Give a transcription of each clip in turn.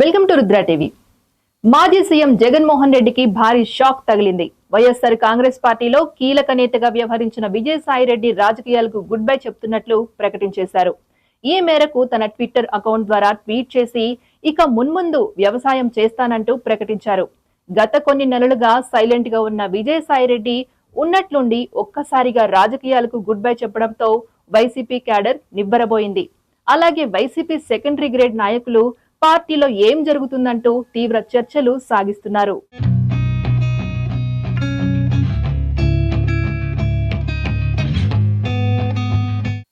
Welcome to Rudra TV. మాజీ CM Jaganmohan రెడ్డికి భారీ షాక్ తగిలింది. వైఎస్ఆర్ కాంగ్రెస్ పార్టీలో కీలక నేతగా వ్యవహరించిన విజయసాయిరెడ్డి రాజకీయాలకు గుడ్ బై చెప్తున్నట్లు ప్రకటించేశారు. ఈ మేరకు తన ట్విట్టర్ అకౌంట్ ద్వారా ట్వీట్ చేసి ఇక మున్ముందు వ్యవసాయం చేస్తానంటూ ప్రకటించారు. గత కొన్ని నెలలుగా సైలెంట్గా ఉన్న విజయసాయిరెడ్డి ఉన్నట్లుండి ఒక్కసారిగా రాజకీయాలకు గుడ్ బై చెప్పడంతో వైసీపీ క్యాడర్ నిబ్బరబోయింది. అలాగే వైసీపీ సెకండరీ గ్రేడ్ నాయకులు పార్టీలో ఏం జరుగుతుందంటూ తీవ్ర చర్చలు సాగిస్తున్నారు.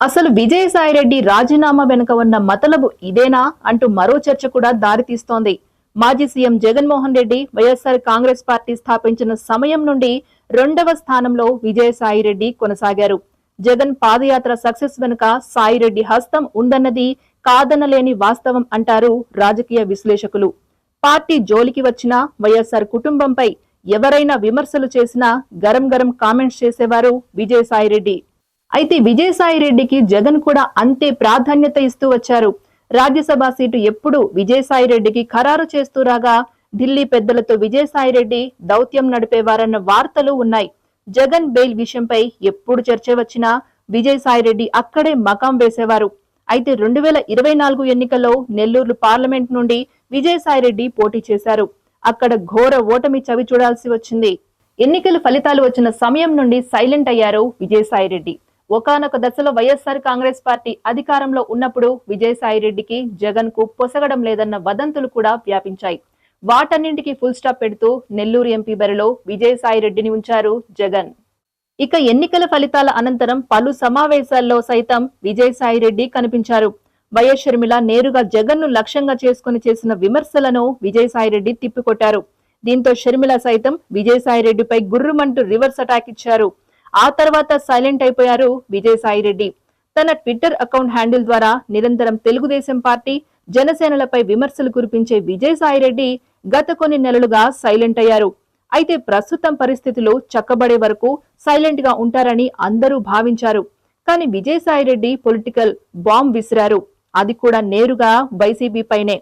అసలు విజయసాయిరెడ్డి రాజీనామా వెనుక ఉన్న మతలబు ఇదేనా అంటూ మరో చర్చ కూడా దారితీస్తోంది. మాజీ సీఎం జగన్మోహన్ రెడ్డి వైఎస్ఆర్ కాంగ్రెస్ పార్టీ స్థాపించిన సమయం నుండి రెండవ స్థానంలో విజయసాయిరెడ్డి కొనసాగారు. జగన్ పాదయాత్ర సక్సెస్ వెనుక సాయిరెడ్డి హస్తం ఉందన్నది కాదనలేని వాస్తవం అంటారు రాజకీయ విశ్లేషకులు. పార్టీ జోలికి వచ్చిన వైఎస్ఆర్ కుటుంబంపై ఎవరైనా విమర్శలు చేసినా గరం గరం కామెంట్స్ చేసేవారు విజయసాయిరెడ్డి. అయితే విజయసాయిరెడ్డికి జగన్ కూడా అంతే ప్రాధాన్యత ఇస్తూ వచ్చారు. రాజ్యసభ సీటు ఎప్పుడు విజయసాయిరెడ్డికి ఖరారు చేస్తూ రాగా ఢిల్లీ పెద్దలతో విజయసాయిరెడ్డి దౌత్యం నడిపేవారన్న వార్తలు ఉన్నాయి. జగన్ బెయిల్ విషయంపై ఎప్పుడు చర్చ వచ్చినా విజయసాయిరెడ్డి అక్కడే మకాం వేసేవారు. అయితే రెండు వేల ఇరవై నాలుగు ఎన్నికల్లో నెల్లూరు పార్లమెంట్ నుండి విజయసాయిరెడ్డి పోటీ చేశారు. అక్కడ ఘోర ఓటమి చవి చూడాల్సి వచ్చింది. ఎన్నికల ఫలితాలు వచ్చిన సమయం నుండి సైలెంట్ అయ్యారు విజయసాయిరెడ్డి. ఒకానొక దశలో వైఎస్ఆర్ కాంగ్రెస్ పార్టీ అధికారంలో ఉన్నప్పుడు విజయసాయిరెడ్డికి జగన్కు పొసగడం లేదన్న వదంతులు కూడా వ్యాపించాయి. వాటన్నింటికి ఫుల్ స్టాప్ పెడుతూ నెల్లూరు ఎంపీ బరిలో విజయసాయిరెడ్డిని ఉంచారు జగన్. ఇక ఎన్నికల ఫలితాల అనంతరం పలు సమావేశాల్లో సైతం విజయసాయిరెడ్డి కనిపించారు. వైఎస్ షర్మిల నేరుగా జగన్ను లక్ష్యంగా చేసుకుని చేసిన విమర్శలను విజయసాయిరెడ్డి తిప్పికొట్టారు. దీంతో షర్మిల సైతం విజయసాయిరెడ్డిపై గుర్రుమంటూ రివర్స్ అటాక్ ఇచ్చారు. ఆ తర్వాత సైలెంట్ అయిపోయారు విజయసాయిరెడ్డి. తన ట్విట్టర్ అకౌంట్ హ్యాండిల్ ద్వారా నిరంతరం తెలుగుదేశం పార్టీ జనసేనలపై విమర్శలు కురిపించే విజయసాయిరెడ్డి గత కొన్ని నెలలుగా సైలెంట్ అయ్యారు. అయితే ప్రస్తుతం పరిస్థితులు చక్కబడే వరకు సైలెంట్గా ఉంటారని అందరూ భావించారు. కానీ విజయసాయిరెడ్డి పొలిటికల్ బాంబ్ విసిరారు. అది కూడా నేరుగా వైసీపీపైనే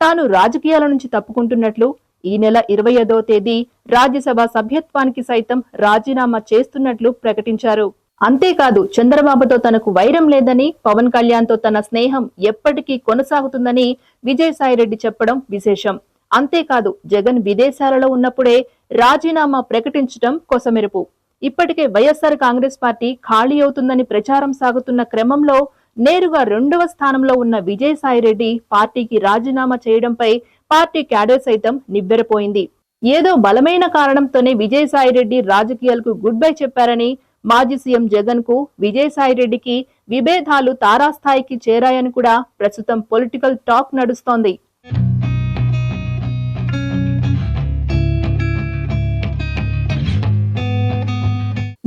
తాను రాజకీయాల నుంచి తప్పుకుంటున్నట్లు ఈ నెల ఇరవై ఐదో తేదీ రాజ్యసభ సభ్యత్వానికి సైతం రాజీనామా చేస్తున్నట్లు ప్రకటించారు. అంతేకాదు చంద్రబాబుతో తనకు వైరం లేదని పవన్ కళ్యాణ్తో తన స్నేహం ఎప్పటికీ కొనసాగుతుందని విజయసాయిరెడ్డి చెప్పడం విశేషం. అంతేకాదు జగన్ విదేశాలలో ఉన్నప్పుడే రాజీనామా ప్రకటించడం కొసమెరుపు. ఇప్పటికే వైఎస్ఆర్ కాంగ్రెస్ పార్టీ ఖాళీ అవుతుందని ప్రచారం సాగుతున్న క్రమంలో నేరుగా రెండవ స్థానంలో ఉన్న విజయసాయిరెడ్డి పార్టీకి రాజీనామా చేయడంపై పార్టీ క్యాడర్ సైతం నివ్వెరపోయింది ఏదో బలమైన కారణంతోనే విజయసాయిరెడ్డి రాజకీయాలకు గుడ్ బై చెప్పారని మాజీ సీఎం జగన్కు విజయసాయిరెడ్డికి విభేదాలు తారాస్థాయికి చేరాయని కూడా ప్రస్తుతం పొలిటికల్ టాక్ నడుస్తోంది.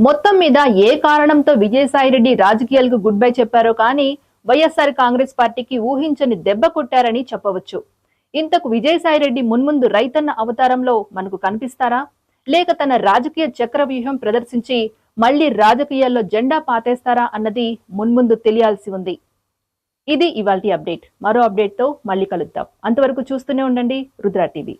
మొత్తం మీద ఏ కారణంతో విజయసాయిరెడ్డి రాజకీయాలకు గుడ్ బై చెప్పారో కానీ వైఎస్ఆర్ కాంగ్రెస్ పార్టీకి ఊహించని దెబ్బ కొట్టారని చెప్పవచ్చు. ఇంతకు విజయసాయిరెడ్డి మున్ముందు రైతన్న అవతారంలో మనకు కనిపిస్తారా? లేక తన రాజకీయ చక్ర వ్యూహం ప్రదర్శించి మళ్ళీ రాజకీయాల్లో జెండా పాతేస్తారా అన్నది మున్ముందు తెలియాల్సి ఉంది. ఇది ఇవాల్టి అప్డేట్. మరో అప్డేట్తో మళ్ళీ కలుద్దాం. అంతవరకు చూస్తూనే ఉండండి రుద్రా టీవీ.